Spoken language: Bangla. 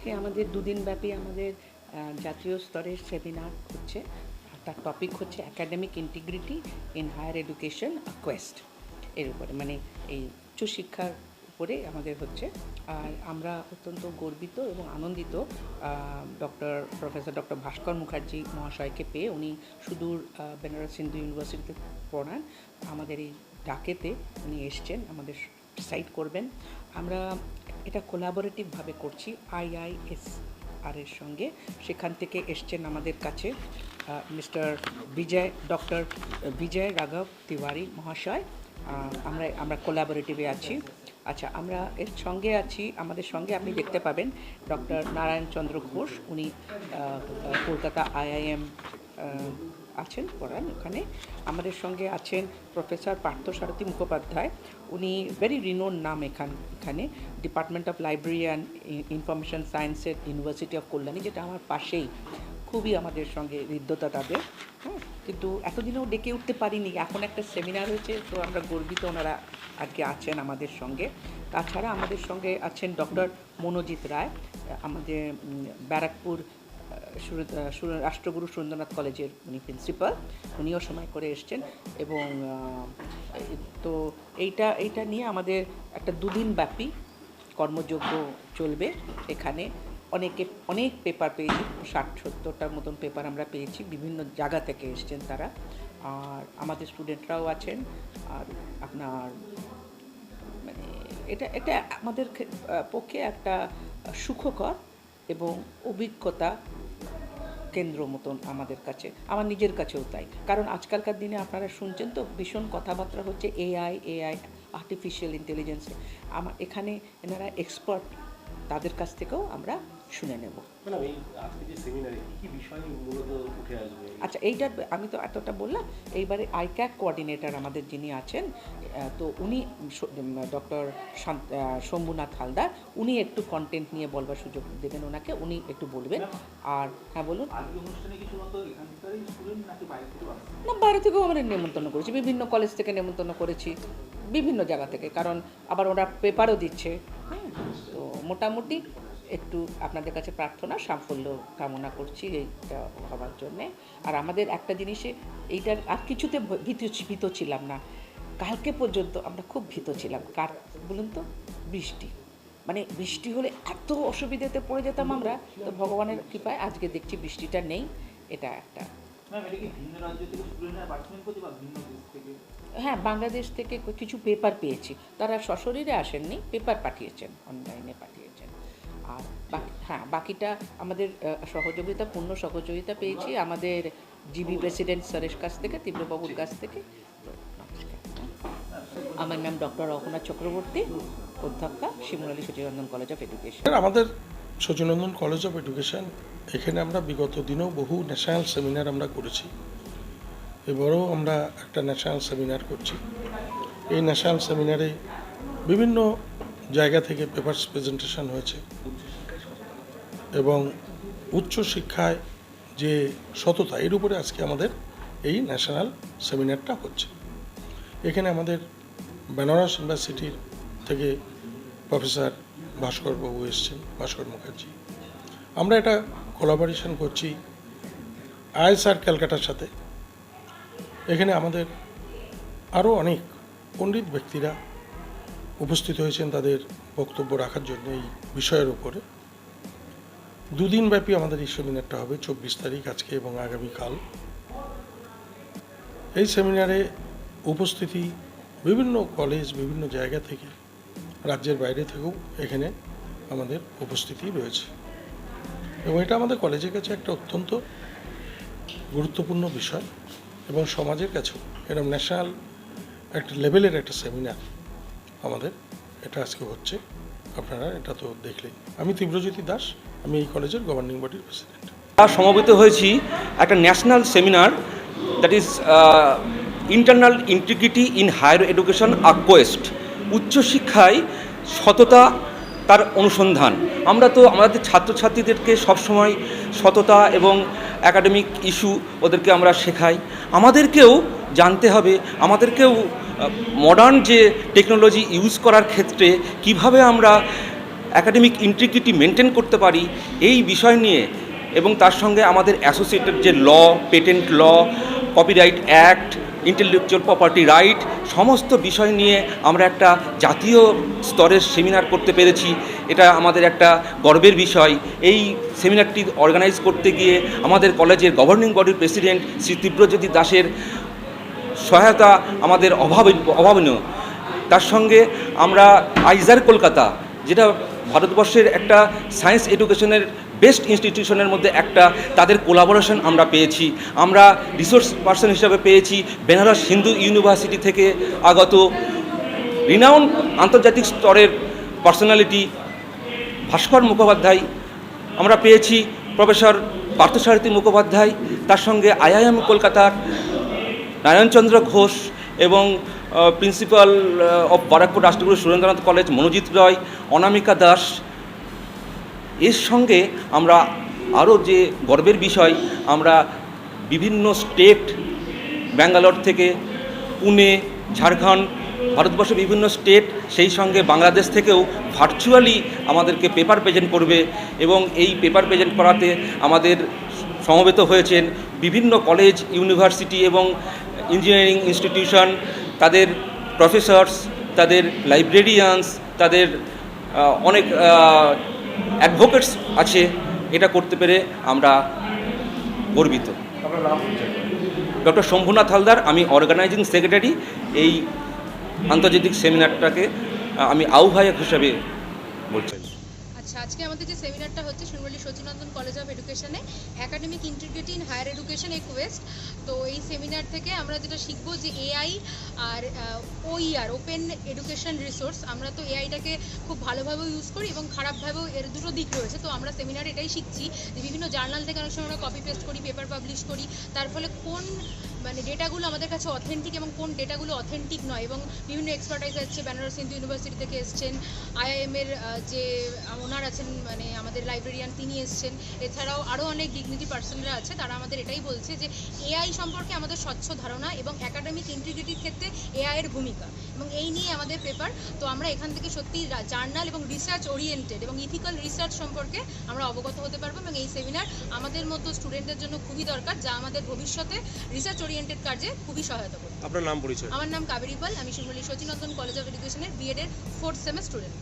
আজকে আমাদের দুদিন ব্যাপী আমাদের জাতীয় স্তরের সেমিনার হচ্ছে। তার টপিক হচ্ছে academic integrity in higher education quest এর উপরে মানে এই উচ্চশিক্ষার উপরে আমাদের হচ্ছে। আর আমরা অত্যন্ত গর্বিত এবং আনন্দিত doctor professor doctor Bhaskar Mukherjee মহাশয়কে পেয়ে উনি সুদূর বেনারস হিন্দু ইউনিভার্সিটিতে পড়ান। আমাদের এই ডাকেতে উনি এসছেন, আমাদের সাইট করবেন। আমরা এটা কোলাবোরেটিভভাবে করছি আইআইএস আর এর সঙ্গে। সেখান থেকে এসছেন আমাদের কাছে মিস্টার বিজয়, ডক্টর বিজয় রাঘব তিওয়ারি মহাশয়। আমরা আমরা কোলাবোরেটিভে আছি। আচ্ছা আমরা এর সঙ্গে আছি, আমাদের সঙ্গে আপনি দেখতে পাবেন ডক্টর নারায়ণ চন্দ্র ঘোষ। উনি কলকাতা আইআইএম আছেন পড়ান ওখানে। আমাদের সঙ্গে আছেন প্রফেসর পার্থসারথী মুখোপাধ্যায়। উনি ভেরি রিনোন নাম এখান, এখানে। Department of library and information সায়েন্সের ইউনিভার্সিটি অফ কল্যাণী যেটা আমার পাশেই। খুবই আমাদের সঙ্গে হৃদ্যতা তাদের। হ্যাঁ কিন্তু এতদিনেও ডেকে উঠতে পারিনি। এখন একটা সেমিনার হয়েছে, তো আমরা গর্বিত ওনারা আজকে আছেন আমাদের সঙ্গে। তাছাড়া আমাদের সঙ্গে আছেন ডক্টর মনোজিৎ রায়, আমাদের ব্যারাকপুর রাষ্ট্রগুরু সুরেন্দ্রনাথ কলেজের উনি প্রিন্সিপাল। উনিও সময় করে এসছেন এবং তো এইটা এইটা নিয়ে আমাদের একটা দুদিন ব্যাপী কর্মযজ্ঞ চলবে এখানে। অনেকে, অনেক পেপার পেয়েছি ষাট সত্তরটার মতন পেপার আমরা পেয়েছি, বিভিন্ন জায়গা থেকে এসছেন তারা। আর আমাদের স্টুডেন্টরাও আছেন, আর আপনার মানে এটা এটা আমাদের পক্ষে একটা সুখকর এবং অভিজ্ঞতা কেন্দ্র মতন আমাদের কাছে, আমার নিজের কাছেও তাই। কারণ আজকালকার দিনে আপনারা শুনছেন তো, ভীষণ কথাবার্তা হচ্ছে এআই এআই আর্টিফিশিয়াল ইন্টেলিজেন্স আমার এখানে এনারা এক্সপার্ট তাদের কাছ থেকেও আমরা শুনে নেব। আচ্ছা এইটা আমি তো এতটা বললাম এইবারে আইক্যাক কোঅর্ডিনেটর আমাদের যিনি আছেন তো উনি ডক্টর শম্ভুনাথ হালদার উনি একটু কন্টেন্ট নিয়ে বলবার সুযোগ দেবেন ওনাকে উনি একটু বলবেন। আর হ্যাঁ বলুন। না বাইরে থেকেও আমরা নেমন্তন্ন করেছি বিভিন্ন কলেজ থেকে নেমন্তন্ন করেছি বিভিন্ন জায়গা থেকে কারণ আবার ওরা পেপারও দিচ্ছে হ্যাঁ তো মোটামুটি একটু আপনাদের কাছে প্রার্থনা সাফল্য কামনা করছি এইটা হওয়ার জন্যে। আর আমাদের একটা জিনিসে এইটার আর কিছুতে ভীত ভীত ছিলাম না। কালকে পর্যন্ত আমরা খুব ভীত ছিলাম। কার বলুন তো? বৃষ্টি। মানে বৃষ্টি হলে এত অসুবিধাতে পড়ে যেতাম আমরা তো ভগবানের কৃপায় আজকে দেখছি বৃষ্টিটা নেই। এটা একটা। হ্যাঁ বাংলাদেশ থেকে কিছু পেপার পেয়েছি। তারা সশরীরে আসেননি পেপার পাঠিয়েছেন অনলাইনে পাঠিয়েছেন। আর বাকি হ্যাঁ বাকিটা আমাদের সহযোগিতা পূর্ণ সহযোগিতা পেয়েছি আমাদের জিবি প্রেসিডেন্ট স্যারের কাছ থেকে তীব্রবাবুর কাছ থেকে। আমার নাম ডক্টর রঘুনাথ চক্রবর্তী অধ্যাপকা শিমুরালী সচিরঞ্জন কলেজ অফ এডুকেশন। স্যার, আমাদের সচিনন্দন কলেজ অফ এডুকেশন এখানে আমরা বিগত দিনেও বহু ন্যাশনাল সেমিনার আমরা করেছি। এবারেও আমরা একটা ন্যাশনাল সেমিনার করছি। এই ন্যাশনাল সেমিনারে বিভিন্ন জায়গা থেকে পেপারস প্রেজেন্টেশন হয়েছে। এবং উচ্চশিক্ষায় যে সততা, এর উপরে আজকে আমাদের এই ন্যাশনাল সেমিনারটা হচ্ছে। এখানে আমাদের বেনারস ইউনিভার্সিটির থেকে প্রফেসর ভাস্কর বাবু এসছেন, ভাস্কর মুখার্জি। আমরা এটা কোলাবোরেশন করছি আইএসআর ক্যালকাটার সাথে। এখানে আমাদের আরও অনেক পণ্ডিত ব্যক্তিরা উপস্থিত হয়েছেন তাদের বক্তব্য রাখার জন্য এই বিষয়ের উপরে। দুদিন ব্যাপী আমাদের এই সেমিনারটা হবে, চব্বিশ তারিখ আজকে এবং আগামীকাল। এই সেমিনারে উপস্থিতি বিভিন্ন কলেজ, বিভিন্ন জায়গা থেকে, রাজ্যের বাইরে থেকেও এখানে আমাদের উপস্থিতি রয়েছে। এবং এটা আমাদের কলেজের কাছে একটা অত্যন্ত গুরুত্বপূর্ণ বিষয় এবং সমাজের কাছেও এরকম ন্যাশনাল একটা লেভেলের একটা সেমিনার আমাদের। এটা আজকে হচ্ছে। আপনারা এটা তো দেখলেন। আমি তীব্রজ্যোতি দাস, আমি এই কলেজের গভর্নিং বডির প্রেসিডেন্ট সমবেত হয়েছি একটা national seminar that is internal integrity in higher education a quest উচ্চশিক্ষায় সততা তার অনুসন্ধান। আমরা তো আমাদের ছাত্রছাত্রীদেরকে সবসময় সততা এবং একাডেমিক ইস্যু ওদেরকে আমরা শেখাই। আমাদেরকেও জানতে হবে আমাদেরকেও মডার্ন যে টেকনোলজি ইউজ করার ক্ষেত্রে কীভাবে আমরা একাডেমিক ইন্টিগ্রিটি মেনটেন করতে পারি, এই বিষয় নিয়ে এবং তার সঙ্গে আমাদের অ্যাসোসিয়েটেড যে law patent law copyright act intellectual property right সমস্ত বিষয় নিয়ে আমরা একটা জাতীয় স্তরের সেমিনার করতে পেরেছি। এটা আমাদের একটা গর্বের বিষয়। এই সেমিনারটি অর্গানাইজ করতে গিয়ে আমাদের কলেজের গভর্নিং বডির প্রেসিডেন্ট শ্রী তীব্রজ্যোতি দাসের সহায়তা আমাদের অভাব অভাবনীয়। তার সঙ্গে আমরা আইজার কলকাতা, যেটা ভারতবর্ষের একটা সায়েন্স এডুকেশনের বেস্ট ইনস্টিটিউশনের মধ্যে একটা, তাদের কোলাবোরেশন আমরা পেয়েছি। আমরা রিসোর্স পার্সন হিসাবে পেয়েছি। বেনারস হিন্দু ইউনিভার্সিটি থেকে আগত। রিনাউন আন্তর্জাতিক স্তরের পার্সোনালিটি, ভাস্কর মুখোপাধ্যায় আমরা পেয়েছি। প্রফেসর পার্থসারথী মুখোপাধ্যায়, তার সঙ্গে আইআইএম কলকাতার নারায়ণচন্দ্র ঘোষ এবং principal of Barrackpore Rashtraguru Surendranath college Monojit Roy, Anamika Das. এর সঙ্গে আমরা আরও যে গর্বের বিষয়, আমরা বিভিন্ন স্টেট ব্যাঙ্গালোর থেকে পুনে, ঝাড়খণ্ড, ভারতবর্ষের বিভিন্ন স্টেট সেই সঙ্গে বাংলাদেশ থেকেও ভার্চুয়ালি আমাদেরকে পেপার প্রেজেন্ট করবে এবং এই পেপার প্রেজেন্ট করাতে আমাদের সমবেত হয়েছেন বিভিন্ন কলেজ ইউনিভার্সিটি এবং ইঞ্জিনিয়ারিং ইনস্টিটিউশন তাদের প্রফেসর্স তাদের লাইব্রেরিয়ানস তাদের অনেক অ্যাডভোকেটস আছে। এটা করতে পেরে আমরা গর্বিত। ডক্টর শম্ভুনাথ হালদার আমি অর্গানাইজিং সেক্রেটারি এই আন্তর্জাতিক সেমিনারটাকে আমি আহ্বায়ক হিসাবে আজকে আমাদের যে সেমিনারটা হচ্ছে সুনবলি Sachinandan college of এডুকেশনে academic integrity in higher education a quest তো এই সেমিনার থেকে আমরা যেটা শিখব যে এআই আর ওইআর ওপেন এডুকেশন রিসোর্স আমরা তো এআইটাকে খুব ভালোভাবেও ইউজ করি এবং খারাপভাবেও এর দুটো দিক রয়েছে, তো আমরা সেমিনারে এটাই শিখছি যে বিভিন্ন জার্নাল থেকে অনেক সময় আমরা কপি পেস্ট করি পেপার পাবলিশ করি, তার ফলে কোন মানে ডেটাগুলো আমাদের কাছে অথেন্টিক এবং কোন ডেটাগুলো অথেন্টিক নয়, এবং বিভিন্ন এক্সপার্টাইজ আছে বেনারস হিন্দু ইউনিভার্সিটি থেকে এসছেন আইআইএম এর যে, ওনার আছেন মানে আমাদের লাইব্রেরিয়ান তিনি এসছেন, এছাড়াও আরও অনেক ডিগনিটি পার্সনরা আছে, তারা আমাদের এটাই বলছে যে এআই সম্পর্কে আমাদের স্বচ্ছ ধারণা এবং একাডেমিক ইন্টিগ্রিটির ক্ষেত্রে এআই এর ভূমিকা, এবং এই নিয়ে আমাদের পেপার তো আমরা এখান থেকে সত্যি জার্নাল এবং রিসার্চ ওরিয়েন্টেড এবং ইথিক্যাল রিসার্চ সম্পর্কে আমরা অবগত হতে পারব, এবং এই সেমিনার আমাদের মতো স্টুডেন্টদের জন্য খুবই দরকার, যা আমাদের ভবিষ্যতে রিসার্চ ওরিয়েন্টেড কাজে খুবই সহায়তা করবে। আপনার নাম পরিচয়? আমার নাম কাবেরী পাল আমি শিমলি সচিনন্দন কলেজ অফ এডুকেশনের বিএড এর ফোর্থ সেমের স্টুডেন্ট